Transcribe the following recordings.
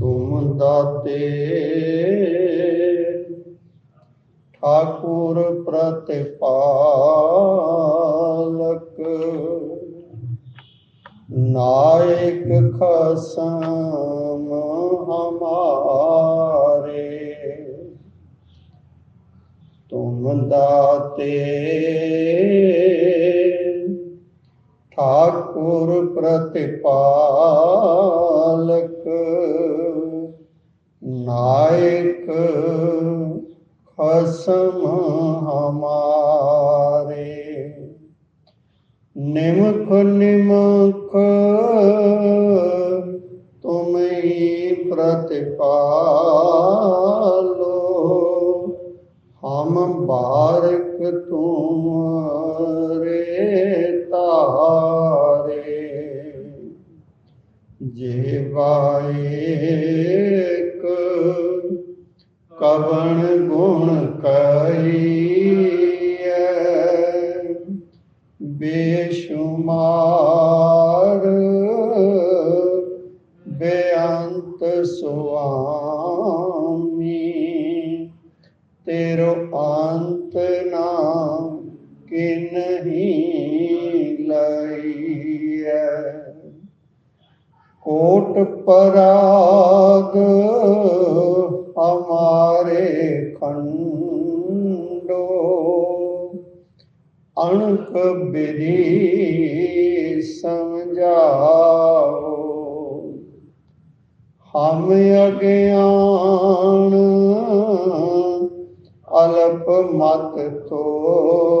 ਤੁਮ ਦਾਤੇ ਠਾਕੁਰ ਪ੍ਰਤਿਪਾਲਕ ਨਾਇਕ ਖਸਮ ਹਮਾਰੇ। ਤੁਮ ਦਾਤੇ ਠਾਕੁਰ ਪ੍ਰਤਿਪਾਲਕ ਨਾਇਕ ਖਸਮ ਹਮਾਰੇ। ਨਿਮਖ ਨਿਮਖ ਤੁਮ ਹੀ ਪ੍ਰਤਿਪਾਲੋ ਹਮ ਬਾਰਕ ਤੁਮਰੇ ਤਾਰੇ ਜੀਵਾਇਕ ਕਵਣ ਗੁਣ ਕਹੀਐ ਬੇਸ਼ੁਮਾਰ ਬੇਅੰਤ ਸੁਆਮੀ ਤੇਰੋ ਅੰਤ ਨਾ ਕਿਨਹੀ ਲਈਐ। ਕੋਟ ਪਰਾਗ ਹਮਾਰੇ ਖੰਡੋ ਅਣਕ ਬਿਰੀ ਸਮਝਾਓ। ਹਮ ਅਗਿਆਨ ਅਲਪ ਮਤ ਤੋਰੀ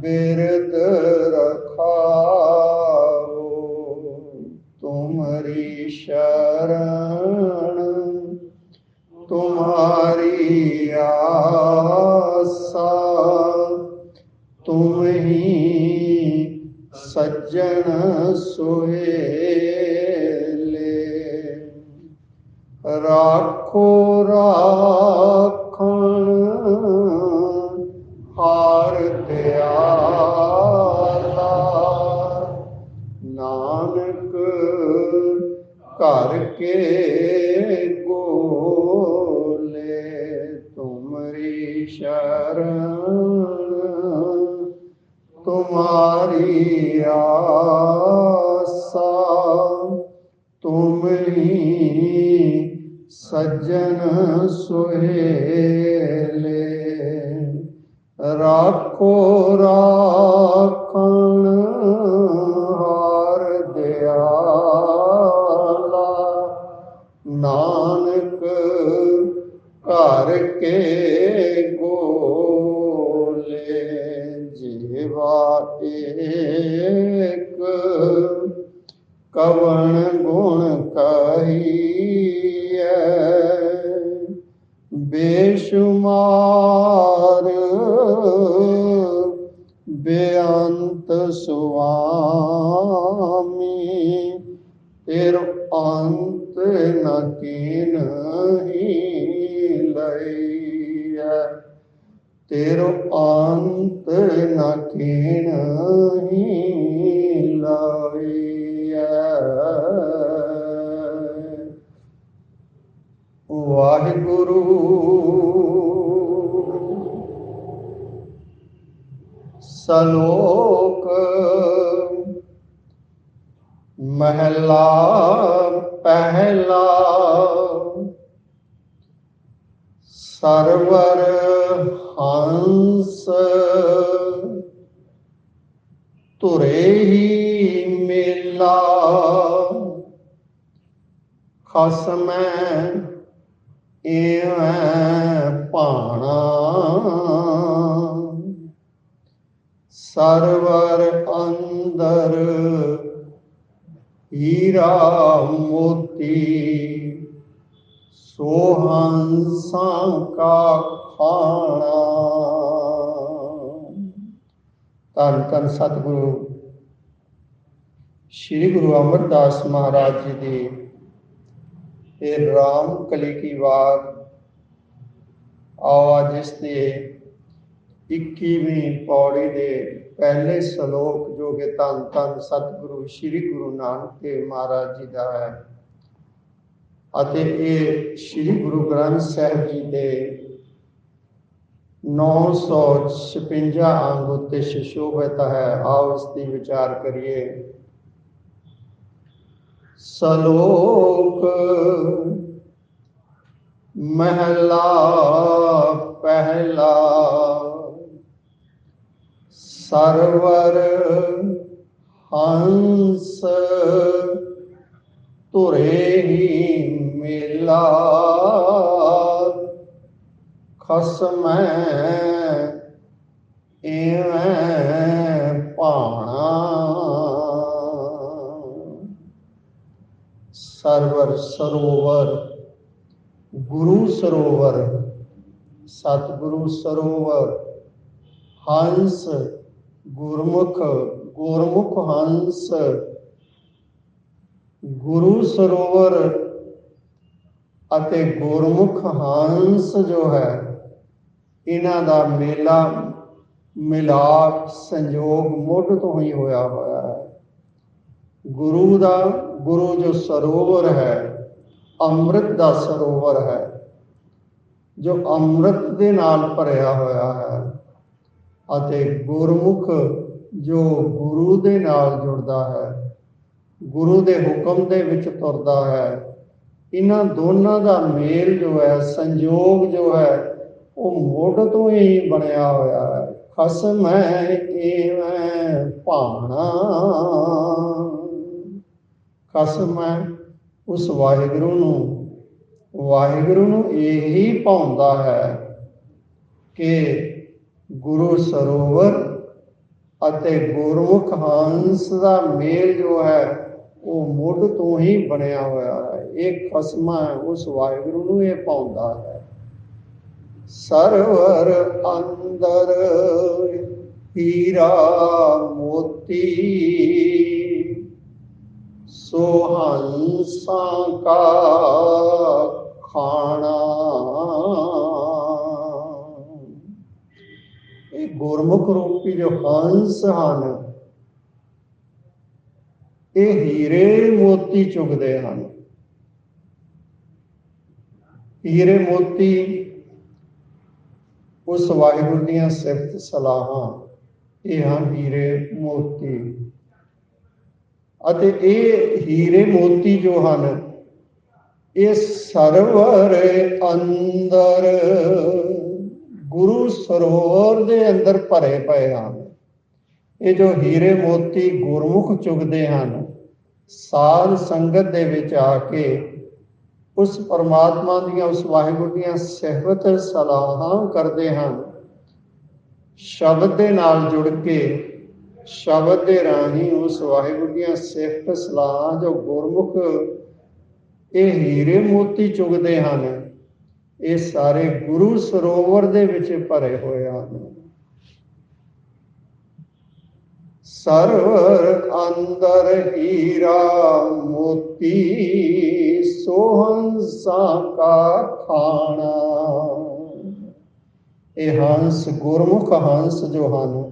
ਬਿਰਦ ਘਰ ਕੇ ਗੋਲੇ ਤੁਮਰੀ ਸ਼ਰਨ। ਤੁਮਾਰੀ ਆਸਾ ਤੁਮ ਹੀ ਸੱਜਣ ਸੁਹੇਲੇ। ਰਾਖੋ ਰਾਖਣ ਨਾਨਕ ਘਰ ਕੇ ਗੋਲੇ ਜੀਵਾ ਏਕ ਕਵਣ ਗੁਣ ਕਹੀਐ ਬੇਸ਼ੁਮਾਰ ਬੇਅੰਤ ਸੁਆਮੀ ਤੇਰ ਅੰਤ ਨ ਕੀਨਹੀ ਲਈਐ। ਤੇਰੋ ਅੰਤ ਨ ਕੀਨਹੀ ਲਈਐ। ਵਾਹਿਗੁਰੂ ਸਲੋਕ ਮਹਿਲਾ ਪਹਿਲਾ ਸਰਵਰ ਹੰਸ ਤੁਰੇ ਹੀ ਮੇਲਾ ਖਸਮੈ ਏਵੈ ਪਾਣਾ ਸਰਵਰ ਅੰਦਰ ਹੀਰਾ ਮੋਤੀ ਸੋਹੰਸਾਂ ਕਾ ਖਾਣਾ। ਧੰਨ ਧੰਨ ਸਤਿਗੁਰੂ। ਸ੍ਰੀ ਗੁਰੂ ਅਮਰਦਾਸ ਮਹਾਰਾਜ ਜੀ ਦੀ ਇਹ ਰਾਮ ਕਲੀ ਕੀ ਵਾਰ ਆਓ ਇਸ ਦੇ 21ਵੀਂ ਪੌੜੀ ਦੇ ਪਹਿਲੇ ਸ਼ਲੋਕ ਜੋ ਕਿ ਧੰਨ ਧੰਨ ਸਤਿਗੁਰੂ, ਸ੍ਰੀ ਗੁਰੂ ਨਾਨਕ ਦੇਵ ਮਹਾਰਾਜ ਜੀ ਦਾ ਹੈ। ਅਤੇ ਇਹ ਸ੍ਰੀ ਗੁਰੂ ਗ੍ਰੰਥ ਸਾਹਿਬ ਜੀ ਦੇ 956 ਅੰਗ ਉੱਤੇ ਸ਼ੋਭਿਤ ਹੈ। ਆਓ ਇਸ ਦੀ ਵਿਚਾਰ ਕਰੀਏ। ਸਲੋਕ ਮਹਿਲਾ, ਪਹਿਲਾ ਸਰਵਰ ਹੰਸ ਤੁਰੇ ਹੀ ਮੇਲਾ ਖਸਮੈ ਇਵੇਂ ਪਾਣਾ ਸਰਵਰ ਸਰੋਵਰ, ਗੁਰੂ ਸਰੋਵਰ, ਸਤਿਗੁਰੂ ਸਰੋਵਰ, ਹੰਸ ਗੁਰਮੁਖ ਗੁਰਮੁਖ ਹੰਸ, ਗੁਰੂ ਸਰੋਵਰ ਅਤੇ ਗੁਰਮੁਖ ਹੰਸ ਜੋ ਹੈ, ਇਹਨਾਂ ਦਾ ਮੇਲਾ, ਮਿਲਾਪ ਸੰਜੋਗ ਮੁੱਢ ਤੋਂ ਹੀ ਹੋਇਆ ਹੋਇਆ ਹੈ। ਗੁਰੂ ਦਾ, ਗੁਰੂ ਜੋ ਸਰੋਵਰ ਹੈ, ਅੰਮ੍ਰਿਤ ਦਾ ਸਰੋਵਰ ਹੈ, ਜੋ ਅੰਮ੍ਰਿਤ ਦੇ ਨਾਲ ਭਰਿਆ ਹੋਇਆ ਹੈ। ਅਤੇ ਗੁਰਮੁਖ ਜੋ ਗੁਰੂ ਦੇ ਨਾਲ ਜੁੜਦਾ ਹੈ, ਗੁਰੂ ਦੇ ਹੁਕਮ ਦੇ ਵਿੱਚ ਤੁਰਦਾ ਹੈ, ਇਹਨਾਂ ਦੋਨਾਂ ਦਾ ਮੇਲ ਜੋ ਹੈ ਸੰਯੋਗ ਜੋ ਹੈ, ਉਹ ਮੁੱਢ ਤੋਂ ਹੀ ਬਣਿਆ ਹੋਇਆ ਹੈ। ਖਸਮ ਹੈ ਏਵੇਂ ਭਾਣਾ। ਖਸਮ ਹੈ ਉਸ ਵਾਹਿਗੁਰੂ ਨੂੰ ਵਾਹਿਗੁਰੂ ਨੂੰ ਇਹੀ ਪਾਉਂਦਾ ਹੈ ਕਿ ਗੁਰੂ ਸਰੋਵਰ ਅਤੇ ਗੁਰਮੁਖ ਹੰਸ ਦਾ ਮੇਲ ਜੋ ਹੈ, ਉਹ ਮੁੱਢ ਤੋਂ ਹੀ ਬਣਿਆ ਹੋਇਆ ਹੈ। ਇਹ ਖਸਮਾ ਉਸ ਵਾਹਿਗੁਰੂ ਨੂੰ ਇਹ ਪਾਉਂਦਾ ਹੈ। ਸਰਵਰ ਅੰਦਰ ਹੀਰਾ ਮੋਤੀ, ਸੋ ਹੰਸਾਂ ਕਾ ਖਾਣਾ। ਗੁਰਮੁਖ ਰੂਪੀ ਜੋ ਹੰਸ ਹਨ, ਇਹ ਹੀਰੇ ਮੋਤੀ ਚੁਗਦੇ ਹਨ। ਹੀਰੇ ਮੋਤੀ ਉਸ ਵਾਹਿਗੁਰੂ ਦੀਆਂ ਸਿਫਤ ਸਲਾਹਾਂ, ਇਹ ਹਨ ਹੀਰੇ ਮੋਤੀ। ਅਤੇ ਇਹ ਹੀਰੇ ਮੋਤੀ ਜੋ ਹਨ, ਇਹ ਸਰਵਰ ਅੰਦਰ ਗੁਰੂ ਸਰੋਵਰ ਦੇ ਅੰਦਰ ਭਰੇ ਪਏ ਹਨ। ਇਹ ਜੋ ਹੀਰੇ ਮੋਤੀ ਗੁਰਮੁਖ ਚੁਗਦੇ ਹਨ, ਸਾਧ ਸੰਗਤ ਦੇ ਵਿੱਚ ਆ ਕੇ ਉਸ ਪਰਮਾਤਮਾ ਦੀਆਂ, ਉਸ ਵਾਹਿਗੁਰੂ ਦੀਆਂ ਸਿਫਤ ਸਲਾਹਾਂ ਕਰਦੇ ਹਨ। ਸ਼ਬਦ ਦੇ ਨਾਲ ਜੁੜ ਕੇ, ਸ਼ਬਦ ਦੇ ਰਾਹੀਂ ਉਸ ਵਾਹਿਗੁਰੂ ਦੀਆਂ ਸਿਫਤ ਸਲਾਹਾਂ ਜੋ ਗੁਰਮੁਖ, ਇਹ ਹੀਰੇ ਮੋਤੀ ਚੁਗਦੇ ਹਨ ਇਹ ਸਾਰੇ ਗੁਰੂ ਸਰੋਵਰ ਦੇ ਵਿੱਚ ਭਰੇ ਹੋਏ ਹਨ। ਸਰਵਰ ਅੰਦਰ ਹੀਰਾ ਮੋਤੀ ਸੋਹੰਸਾਂ ਕਾ ਖਾਣਾ। ਇਹ ਹੰਸ, ਗੁਰਮੁਖ ਹੰਸ ਜੋ ਹਨ,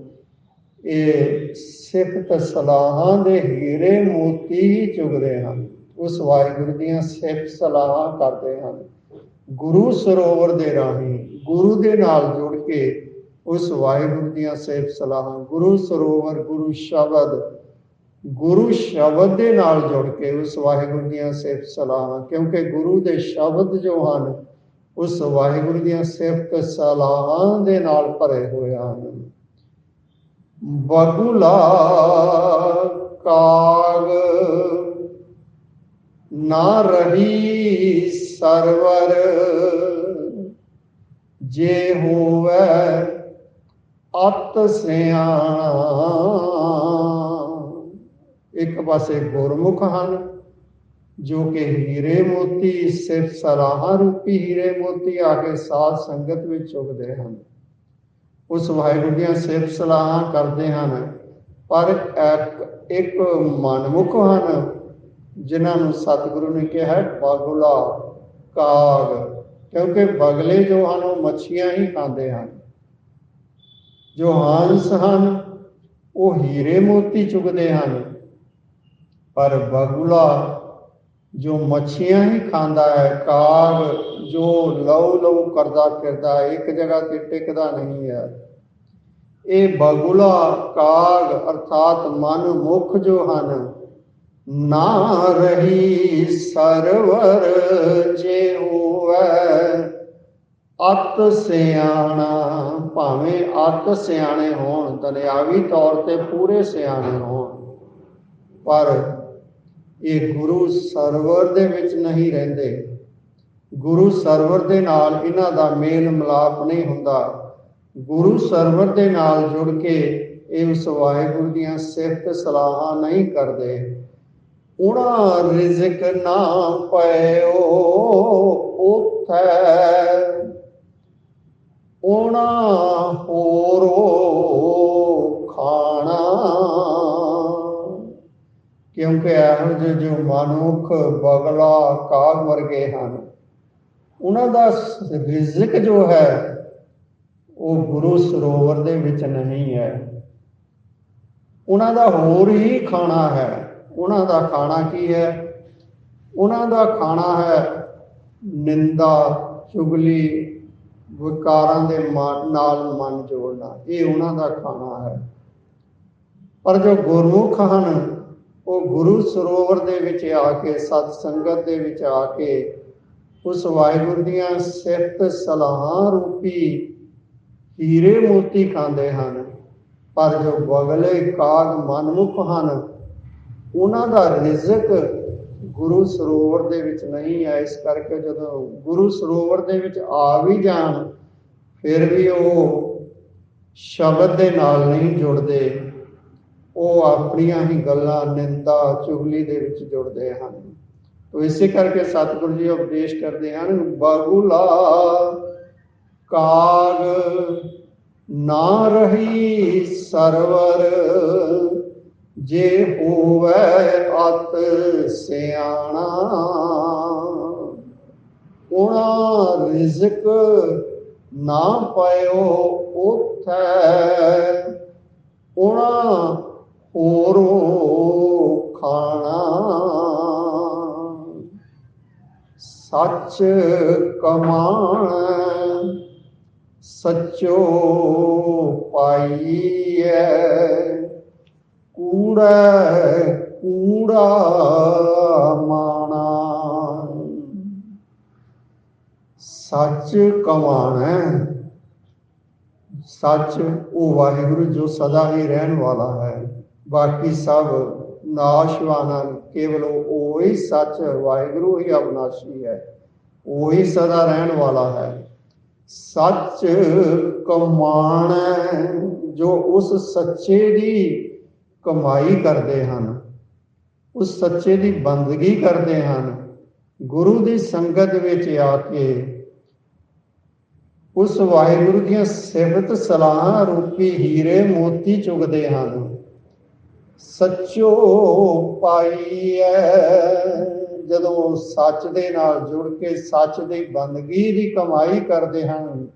ਇਹ ਸਿਫਤ ਸਲਾਹਾਂ ਦੇ ਹੀਰੇ ਮੋਤੀ ਹੀ ਚੁਗਦੇ ਹਨ। ਉਸ ਵਾਹਿਗੁਰੂ ਦੀਆਂ ਸਿਫਤ ਸਲਾਹਾਂ ਕਰਦੇ ਹਨ। ਗੁਰੂ ਸਰੋਵਰ ਦੇ ਰਾਹੀਂ ਗੁਰੂ ਦੇ ਨਾਲ ਜੁੜ ਕੇ ਉਸ ਵਾਹਿਗੁਰੂ ਦੀਆਂ ਸਿਫਤ ਸਲਾਹਾਂ, ਗੁਰੂ ਸਰੋਵਰ, ਗੁਰੂ ਸ਼ਬਦ ਗੁਰੂ ਸ਼ਬਦ ਦੇ ਨਾਲ ਜੁੜ ਕੇ ਉਸ ਵਾਹਿਗੁਰੂ ਦੀਆਂ ਸਿਫਤ ਸਲਾਹਾਂ, ਕਿਉਂਕਿ ਗੁਰੂ ਦੇ ਸ਼ਬਦ ਜੋ ਹਨ, ਉਸ ਵਾਹਿਗੁਰੂ ਦੀਆਂ ਸਿਫਤ ਸਲਾਹਾਂ ਦੇ ਨਾਲ ਭਰੇ ਹੋਏ ਹਨ। ਬਗੁਲਾ ਕਾਗ ਨਾ ਰਹੀ ਸਰਵਰ, ਜੇ ਹੋਵੇ ਅਤ ਸਿਆਣਾ ਇੱਕ ਪਾਸੇ ਗੁਰਮੁਖ ਹਨ, ਜੋ ਕਿ ਹੀਰੇ ਮੋਤੀ ਸਿਰਫ ਸਲਾਹਾਂ ਰੂਪੀ ਹੀਰੇ ਮੋਤੀ ਆ ਕੇ ਸਾਧ ਸੰਗਤ ਵਿੱਚ ਚੁਗਦੇ ਹਨ। ਉਸ ਵਾਹਿਗੁਰੂ ਦੀਆਂ ਸਿਫਤ ਸਲਾਹਾਂ ਕਰਦੇ ਹਨ, ਪਰ ਇੱਕ ਮਨਮੁਖ ਹਨ ਜਿਨ੍ਹਾਂ ਨੂੰ ਸਤਿਗੁਰੂ ਨੇ ਕਿਹਾ ਹੈ ਬਗੁਲਾ ਕਾਗ। ਕਿਉਂਕਿ ਬਗਲੇ ਜੋ ਹਨ ਉਹ ਮੱਛੀਆਂ ਹੀ ਖਾਂਦੇ ਹਨ। ਜੋ ਹੰਸ ਹਨ ਉਹ ਹੀਰੇ ਮੋਤੀ ਚੁਗਦੇ ਹਨ। ਪਰ ਬਗੁਲਾ ਜੋ ਮੱਛੀਆਂ ਹੀ ਖਾਂਦਾ ਹੈ ਕਾਗ ਜੋ ਲਉ ਲਉ ਕਰਦਾ ਫਿਰਦਾ ਹੈ, ਇੱਕ ਜਗ੍ਹਾ ਤੇ ਟਿਕਦਾ ਨਹੀਂ ਹੈ। ਇਹ ਬਗੁਲਾ ਕਾਗ ਅਰਥਾਤ ਮਨ ਮੁਖ ਜੋ ਹਨ ਨਾ ਰਹੀ ਸਰਵਰ ਜੇ ਹੋਵੇ। ਅਤ ਸਿਆਣਾ ਭਾਵੇਂ ਅਤ ਸਿਆਣੇ ਹੋਣ, ਦਰਿਆਵੀ ਤੌਰ ਤੇ ਪੂਰੇ ਸਿਆਣੇ ਹੋਣ। ਪਰ ਇਹ ਗੁਰੂ ਸਰਵਰ ਦੇ ਵਿੱਚ ਨਹੀਂ ਰਹਿੰਦੇ। ਗੁਰੂ ਸਰਵਰ ਦੇ ਨਾਲ ਇਹਨਾਂ ਦਾ ਮੇਲ ਮਿਲਾਪ ਨਹੀਂ ਹੁੰਦਾ। ਗੁਰੂ ਸਰਵਰ ਦੇ ਨਾਲ ਜੁੜ ਕੇ ਇਹ ਉਸ ਵਾਹਿਗੁਰੂ ਦੀਆਂ ਸਿਫਤ ਸਲਾਹਾਂ ਨਹੀਂ ਕਰਦੇ। ਉਹਨਾਂ ਰਿਜ਼ਕ ਨਾ ਪਇਓ ਉਥੈ। ਉਹਨਾਂ ਹੋਰੋ ਖਾਣਾ। ਕਿਉਂਕਿ ਇਹੋ ਜਿਹੇ ਜੋ ਮਨੁੱਖ ਬਗਲਾ ਕਾਗ ਵਰਗੇ ਹਨ, ਉਹਨਾਂ ਦਾ ਰਿਜ਼ਕ ਜੋ ਹੈ, ਉਹ ਗੁਰੂ ਸਰੋਵਰ ਦੇ ਵਿੱਚ ਨਹੀਂ ਹੈ। ਉਹਨਾਂ ਦਾ ਹੋਰ ਹੀ ਖਾਣਾ ਹੈ। ਉਹਨਾਂ ਦਾ ਖਾਣਾ ਕੀ ਹੈ? ਉਹਨਾਂ ਦਾ ਖਾਣਾ ਹੈ ਨਿੰਦਾ, ਚੁਗਲੀ, ਵਿਕਾਰਾਂ ਦੇ ਮਨ- ਨਾਲ ਮਨ ਜੋੜਨਾ। ਇਹ ਉਹਨਾਂ ਦਾ ਖਾਣਾ ਹੈ। ਪਰ ਜੋ ਗੁਰਮੁਖ ਹਨ, ਉਹ ਗੁਰੂ ਸਰੋਵਰ ਦੇ ਵਿੱਚ ਆ ਕੇ, ਸਤ ਸੰਗਤ ਦੇ ਵਿੱਚ ਆ ਕੇ, ਉਸ ਵਾਹਿਗੁਰੂ ਦੀਆਂ ਸਿਫਤ ਸਲਾਹਾਂ ਰੂਪੀ ਹੀਰੇ ਮੋਤੀ ਖਾਂਦੇ ਹਨ। ਪਰ ਜੋ ਬਗਲੇ ਕਾਗ ਮਨਮੁਖ ਹਨ ਉਹਨਾਂ ਦਾ ਰਿਜ਼ਕ ਗੁਰੂ ਸਰੋਵਰ ਦੇ ਵਿੱਚ ਨਹੀਂ ਹੈ ਇਸ ਕਰਕੇ ਜਦੋਂ ਗੁਰੂ ਸਰੋਵਰ ਦੇ ਵਿੱਚ ਆ ਵੀ ਜਾਣ, ਫਿਰ ਵੀ ਉਹ ਸ਼ਬਦ ਦੇ ਨਾਲ ਨਹੀਂ ਜੁੜਦੇ। ਉਹ ਆਪਣੀਆਂ ਹੀ ਗੱਲਾਂ ਨਿੰਦਾ, ਚੁਗਲੀ ਦੇ ਵਿੱਚ ਜੁੜਦੇ ਹਨ। ਤੋ ਇਸੇ ਕਰਕੇ ਸਤਿਗੁਰੂ ਜੀ ਉਪਦੇਸ਼ ਕਰਦੇ ਹਨ ਬਾਗੁਲਾ ਕਾਗ ਨਾ ਰਹੀ ਸਰਵਰ ਜੇ ਹੋਵੇ ਅਤ ਸਿਆਣਾ ਉਹਨਾਂ ਰਿਜ਼ਕ ਨਾ ਪਾਇਓ ਉਥੈ ਉਹਨਾਂ ਹੋਰੋ ਖਾਣਾ। ਸੱਚ ਕਮਾਣ ਸੱਚੋ ਪਾਈਐ। ਕੂੜਾ ਕੂੜਾ ਮਾਣਾ। ਸੱਚ ਕਮਾਣਾ, ਸੱਚ ਉਹ ਵਾਹਿਗੁਰੂ ਜੋ ਸਦਾ ਹੀ ਰਹਿਣ ਵਾਲਾ ਹੈ। ਬਾਕੀ ਸਭ ਨਾਸ਼ਵਾਨ ਕੇਵਲ ਉਹ ਹੀ ਸੱਚ ਵਾਹਿਗੁਰੂ ਹੀ ਅਵਨਾਸ਼ੀ ਹੈ। ਉਹ ਹੀ ਸਦਾ ਰਹਿਣ ਵਾਲਾ ਹੈ। ਸੱਚ ਕਮਾਣ, ਜੋ ਉਸ ਸੱਚੇ ਦੀ ਕਮਾਈ ਕਰਦੇ ਹਨ, ਉਸ ਸੱਚੇ ਦੀ ਬੰਦਗੀ ਕਰਦੇ ਹਨ, ਗੁਰੂ ਦੀ ਸੰਗਤ ਵਿੱਚ ਆ ਕੇ ਉਸ ਵਾਹਿਗੁਰੂ ਦੀਆਂ ਸਿਫਤ ਸਲਾਹਾਂ ਰੂਪੀ ਹੀਰੇ ਮੋਤੀ ਚੁਗਦੇ ਹਨ। ਸੱਚੋ ਪਾਈਐ, ਜਦੋਂ ਸੱਚ ਦੇ ਨਾਲ ਜੁੜ ਕੇ ਸੱਚ ਦੀ ਬੰਦਗੀ ਦੀ ਕਮਾਈ ਕਰਦੇ ਹਨ,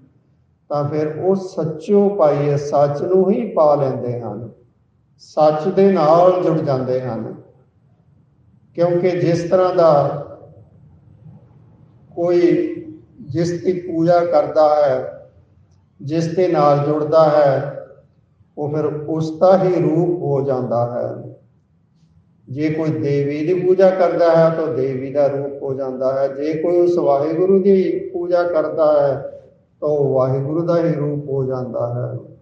ਤਾਂ ਫਿਰ ਉਹ ਸੱਚੋ ਪਾਈਐ, ਸੱਚ ਨੂੰ ਹੀ ਪਾ ਲੈਂਦੇ ਹਨ। ਸੱਚ ਦੇ ਨਾਲ ਜੁੜ ਜਾਂਦੇ ਹਨ। ਕਿਉਂਕਿ ਜਿਸ ਤਰ੍ਹਾਂ ਦਾ ਕੋਈ ਜਿਸ ਦੀ ਪੂਜਾ ਕਰਦਾ ਹੈ, ਜਿਸ ਦੇ ਨਾਲ ਜੁੜਦਾ ਹੈ, ਉਹ ਫਿਰ ਉਸ ਦਾ ਹੀ ਰੂਪ ਹੋ ਜਾਂਦਾ ਹੈ। ਜੇ ਕੋਈ ਦੇਵੀ ਦੀ ਪੂਜਾ ਕਰਦਾ ਹੈ, ਤਾਂ ਦੇਵੀ ਦਾ ਰੂਪ ਹੋ ਜਾਂਦਾ ਹੈ। ਜੇ ਕੋਈ ਉਸ ਵਾਹਿਗੁਰੂ ਦੀ ਪੂਜਾ ਕਰਦਾ ਹੈ, ਤਾਂ ਉਹ ਵਾਹਿਗੁਰੂ ਦਾ ਹੀ ਰੂਪ ਹੋ ਜਾਂਦਾ ਹੈ।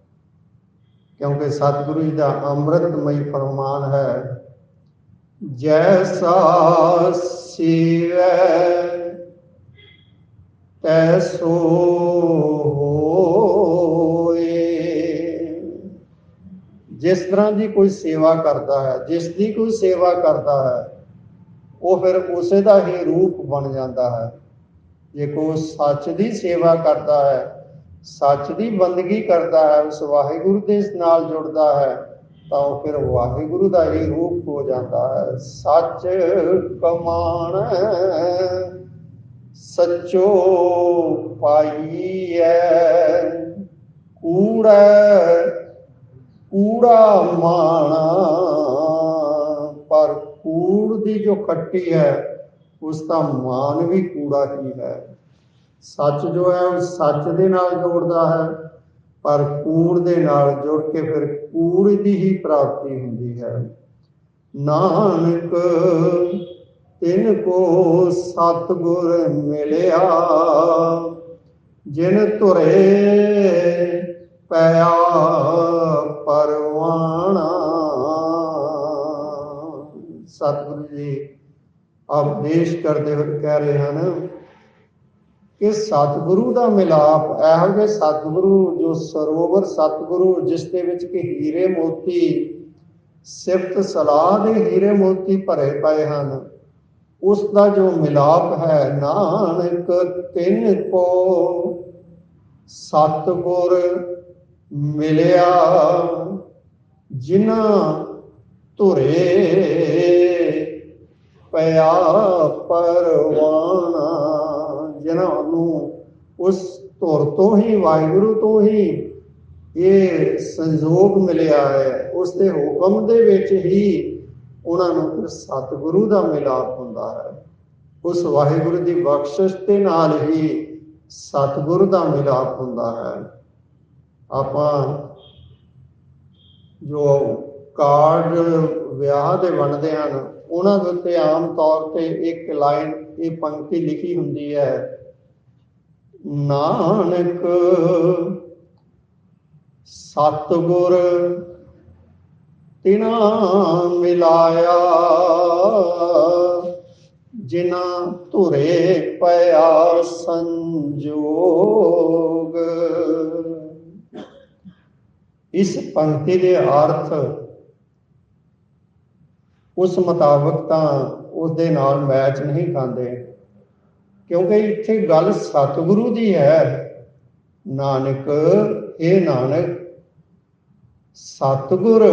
ਕਿਉਂਕਿ ਸਤਿਗੁਰੂ ਜੀ ਦਾ ਅੰਮ੍ਰਿਤਮਈ ਫਰਮਾਨ ਹੈ, ਜੈਸਾ ਸੀਵੈ, ਤੈਸੋ ਹੋਏ। ਜਿਸ ਤਰ੍ਹਾਂ ਦੀ ਕੋਈ ਸੇਵਾ ਕਰਦਾ ਹੈ, ਜਿਸ ਦੀ ਕੋਈ ਸੇਵਾ ਕਰਦਾ ਹੈ, ਉਹ ਫਿਰ ਉਸੇ ਦਾ ਹੀ ਰੂਪ ਬਣ ਜਾਂਦਾ ਹੈ। ਜੇ ਕੋਈ ਸੱਚ ਦੀ ਸੇਵਾ ਕਰਦਾ ਹੈ ਸੱਚ ਦੀ ਬੰਦਗੀ ਕਰਦਾ ਹੈ, ਉਸ ਵਾਹਿਗੁਰੂ ਦੇ ਨਾਲ ਜੁੜਦਾ ਹੈ, ਤਾਂ ਉਹ ਫਿਰ ਵਾਹਿਗੁਰੂ ਦਾ ਹੀ ਰੂਪ ਹੋ ਜਾਂਦਾ ਹੈ। ਸੱਚ ਕਮਾਣ ਸੱਚੋ ਪਾਈਐ, ਕੂੜਾ ਕੂੜਾ ਮਾਣਾ, ਪਰ ਕੂੜ ਦੀ ਜੋ ਖੱਟੀ ਹੈ, ਉਸ ਦਾ ਮਾਨ ਵੀ ਕੂੜਾ ਹੀ ਹੈ। ਸੱਚ ਜੋ ਹੈ ਉਹ ਸੱਚ ਦੇ ਨਾਲ ਜੋੜਦਾ ਹੈ, ਪਰ ਕੂੜ ਦੇ ਨਾਲ ਜੁੜ ਕੇ ਫਿਰ ਕੂੜ ਦੀ ਹੀ ਪ੍ਰਾਪਤੀ ਹੁੰਦੀ ਹੈ। ਨਾਨਕ, ਤਿਨ ਕੋ ਸਤਗੁਰ ਮਿਲਿਆ, ਜਿਨ ਤੁਰੇ ਪਿਆ ਪਰਵਾਣਾ। ਸਤਿਗੁਰੂ ਜੀ ਉਪਦੇਸ਼ ਕਰਦੇ ਹੋਏ ਕਹਿ ਰਹੇ ਹਨ ਕਿ ਸਤਿਗੁਰੂ ਦਾ ਮਿਲਾਪ ਇਹੋ ਜਿਹੇ ਸਤਿਗੁਰੂ ਜੋ ਸਰੋਵਰ ਸਤਿਗੁਰੂ, ਜਿਸ ਦੇ ਵਿੱਚ ਕਿ ਹੀਰੇ ਮੋਤੀ, ਸਿਫਤ ਸਲਾਹ ਦੇ ਹੀਰੇ ਮੋਤੀ ਭਰੇ ਪਏ ਹਨ। ਉਸ ਦਾ ਜੋ ਮਿਲਾਪ ਹੈ, ਨਾਨਕ ਤਿੰਨ ਕੋ ਸਤਿਗੁਰ ਮਿਲਿਆ, ਜਿਨ੍ਹਾਂ ਧੁਰੇ ਪਿਆ ਪਰਵਾਣਾ। ਜਿਨ੍ਹਾਂ ਨੂੰ ਉਸ ਧੁਰ ਤੋਂ ਹੀ, ਵਾਹਿਗੁਰੂ ਤੋਂ ਹੀ ਇਹ ਸੰਜੋਗ ਮਿਲਿਆ ਹੈ। ਉਸ ਦੇ ਹੁਕਮ ਦੇ ਵਿੱਚ ਹੀ ਉਹਨਾਂ ਨੂੰ ਫਿਰ ਸਤਿਗੁਰੂ ਦਾ ਮਿਲਾਪ ਹੁੰਦਾ ਹੈ। ਉਸ ਵਾਹਿਗੁਰੂ ਦੀ ਬਖਸ਼ਿਸ਼ ਦੇ ਨਾਲ ਹੀ ਸਤਿਗੁਰੂ ਦਾ ਮਿਲਾਪ ਹੁੰਦਾ ਹੈ। ਆਪਾਂ ਜੋ ਕਾਰਡ ਵਿਆਹ ਦੇ ਵੰਡਦੇ ਹਨ। ਉਹਨਾਂ ਦੇ ਉੱਤੇ ਆਮ ਤੌਰ ਤੇ ਇੱਕ ਲਾਈਨ, ਇਹ ਪੰਕਤੀ ਲਿਖੀ ਹੁੰਦੀ ਹੈ, ਨਾਨਕ ਸਤਿਗੁਰ ਤਿਨਾ ਮਿਲਾਇਆ ਜਿਨ੍ਹਾਂ ਧੁਰੇ ਪਿਆ ਸੰਜੋਗ। ਇਸ ਪੰਕਤੀ ਦੇ ਅਰਥ ਉਸ ਮੁਤਾਬਕ ਤਾਂ ਉਸ ਦੇ ਨਾਲ ਮੈਚ ਨਹੀਂ ਖਾਂਦੇ। ਕਿਉਂਕਿ ਇੱਥੇ ਗੱਲ ਸਤਿਗੁਰੂ ਦੀ ਹੈ। ਨਾਨਕ ਇਹ ਨਾਨਕ, ਸਤਿਗੁਰ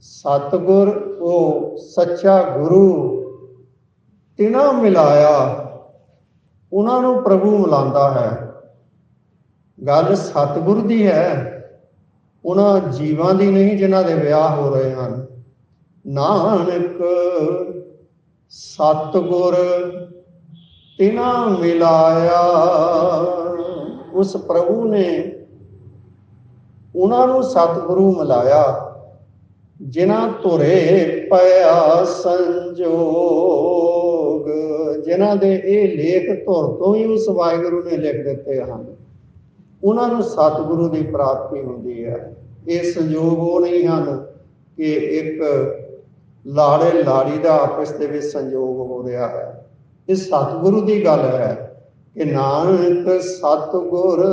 ਸਤਿਗੁਰ ਉਹ ਸੱਚਾ ਗੁਰੂ, ਤਿਨਾ ਮਿਲਾਇਆ, ਉਹਨਾਂ ਨੂੰ ਪ੍ਰਭੂ ਮਿਲਾਉਂਦਾ ਹੈ। ਗੱਲ ਸਤਿਗੁਰ ਦੀ ਹੈ। ਉਹਨਾਂ ਜੀਵਾਂ ਦੀ ਨਹੀਂ, ਜਿਨ੍ਹਾਂ ਦੇ ਵਿਆਹ ਹੋ ਰਹੇ ਹਨ। ਨਾਨਕ ਸਤਿਗੁਰ ਤਿਨਾ ਮਿਲਾਇਆ। ਉਸ ਪ੍ਰਭੂ ਨੇ ਉਹਨਾਂ ਨੂੰ ਸਤਿਗੁਰੂ ਮਿਲਾਇਆ, ਜਿਨ੍ਹਾਂ ਧੁਰੇ ਪਿਆ ਸੰਜੋਗ, ਜਿਨ੍ਹਾਂ ਦੇ ਇਹ ਲੇਖ ਧੁਰ ਤੋਂ ਹੀ ਉਸ ਵਾਹਿਗੁਰੂ ਨੇ ਲਿਖ ਦਿੱਤੇ ਹਨ। ਉਹਨਾਂ ਨੂੰ ਸਤਿਗੁਰੂ ਦੀ ਪ੍ਰਾਪਤੀ ਹੁੰਦੀ ਹੈ। ਇਹ ਸੰਜੋਗ ਉਹ ਨਹੀਂ ਹਨ ਕਿ ਇੱਕ ਲਾੜੇ ਲਾੜੀ ਦਾ ਆਪਸ ਦੇ ਵਿੱਚ ਸੰਯੋਗ ਹੋ ਰਿਹਾ ਹੈ। ਇਹ ਸਤਿਗੁਰੂ ਦੀ ਗੱਲ ਹੈ ਕਿ ਨਾਨਕ ਸਤਿਗੁਰ,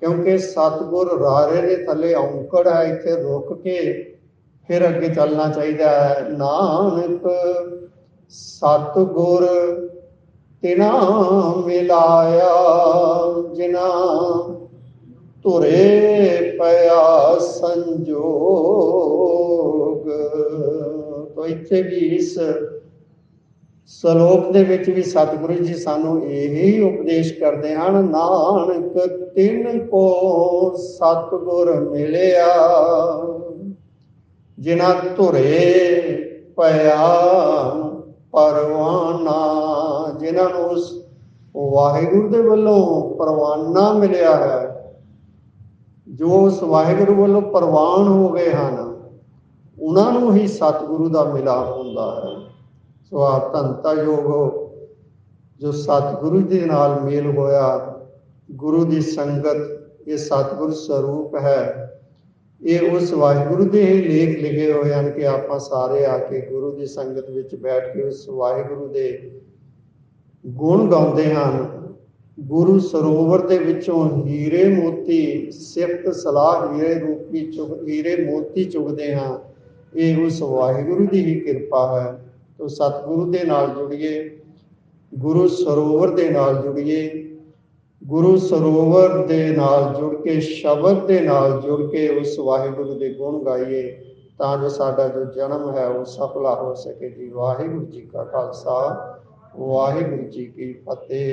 ਕਿਉਂਕਿ ਸਤਿਗੁਰ ਰਾਰੇ ਦੇ ਥੱਲੇ ਔਂਕੜ ਹੈ, ਇੱਥੇ ਰੁਕ ਕੇ ਫਿਰ ਅੱਗੇ ਚੱਲਣਾ ਚਾਹੀਦਾ ਹੈ। ਨਾਨਕ ਸਤਿਗੁਰ, ਤਿਨਾ ਮਿਲਾਇਆ, ਜਿਨਾ ਤੁਰੇ ਪਿਆ ਸੰਜੋ ਤੋ ਇੱਥੇ ਵੀ ਇਸ ਸ਼ਲੋਕ ਦੇ ਵਿੱਚ ਵੀ ਸਤਿਗੁਰੂ ਜੀ ਸਾਨੂੰ ਇਹੀ ਉਪਦੇਸ਼ ਕਰਦੇ ਹਨ, ਨਾਨਕ ਤਿੰਨ ਕੋ ਸਤਿਗੁਰ ਮਿਲਿਆ, ਜਿਨ੍ਹਾਂ ਧੁਰੇ ਪਿਆ ਪਰਵਾਨਾ, ਜਿਨ੍ਹਾਂ ਨੂੰ ਉਸ ਵਾਹਿਗੁਰੂ ਦੇ ਵੱਲੋਂ ਪਰਵਾਨਾ ਮਿਲਿਆ ਹੈ, ਜੋ ਉਸ ਵਾਹਿਗੁਰੂ ਵੱਲੋਂ ਪ੍ਰਵਾਨ ਹੋ ਗਏ ਹਨ ਉਹਨਾਂ ਨੂੰ ਹੀ ਸਤਿਗੁਰੂ ਦਾ ਮਿਲਾਪ ਹੁੰਦਾ ਹੈ। ਸੋ ਆ ਧੰਤਾ ਯੋਗੋ ਜੋ ਸਤਿਗੁਰੂ ਦੇ ਨਾਲ ਮੇਲ ਹੋਇਆ, ਗੁਰੂ ਦੀ ਸੰਗਤ ਇਹ ਸਤਿਗੁਰ ਸਰੂਪ ਹੈ। ਇਹ ਉਸ ਵਾਹਿਗੁਰੂ ਦੇ ਹੀ ਲੇਖ ਲਿਖੇ ਹੋਏ ਹਨ ਕਿ ਆਪਾਂ ਸਾਰੇ ਆ ਕੇ ਗੁਰੂ ਦੀ ਸੰਗਤ ਵਿੱਚ ਬੈਠ ਕੇ ਉਸ ਵਾਹਿਗੁਰੂ ਦੇ ਗੁਣ ਗਾਉਂਦੇ ਹਨ ਗੁਰੂ ਸਰੋਵਰ ਦੇ ਵਿੱਚੋਂ ਹੀਰੇ ਮੋਤੀ ਸਿਫਤ ਸਲਾਹ ਹੀਰੇ ਰੂਪੀ ਚੁਗ, ਹੀਰੇ ਮੋਤੀ ਚੁਗਦੇ ਹਾਂ। ਇਹ ਉਸ ਵਾਹਿਗੁਰੂ ਦੀ ਹੀ ਕਿਰਪਾ ਹੈ। ਤੋ ਸਤਿਗੁਰੂ ਦੇ ਨਾਲ ਜੁੜੀਏ, ਗੁਰੂ ਸਰੋਵਰ ਦੇ ਨਾਲ ਜੁੜੀਏ, ਗੁਰੂ ਸਰੋਵਰ ਦੇ ਨਾਲ ਜੁੜ ਕੇ, ਸ਼ਬਦ ਦੇ ਨਾਲ ਜੁੜ ਕੇ ਉਸ ਵਾਹਿਗੁਰੂ ਦੇ ਗੁਣ ਗਾਈਏ, ਤਾਂ ਜੋ ਸਾਡਾ ਜੋ ਜਨਮ ਹੈ ਉਹ ਸਫਲਾ ਹੋ ਸਕੇ ਜੀ। ਵਾਹਿਗੁਰੂ ਜੀ ਕਾ ਖਾਲਸਾ, ਵਾਹਿਗੁਰੂ ਜੀ ਕੀ ਫਤਿਹ।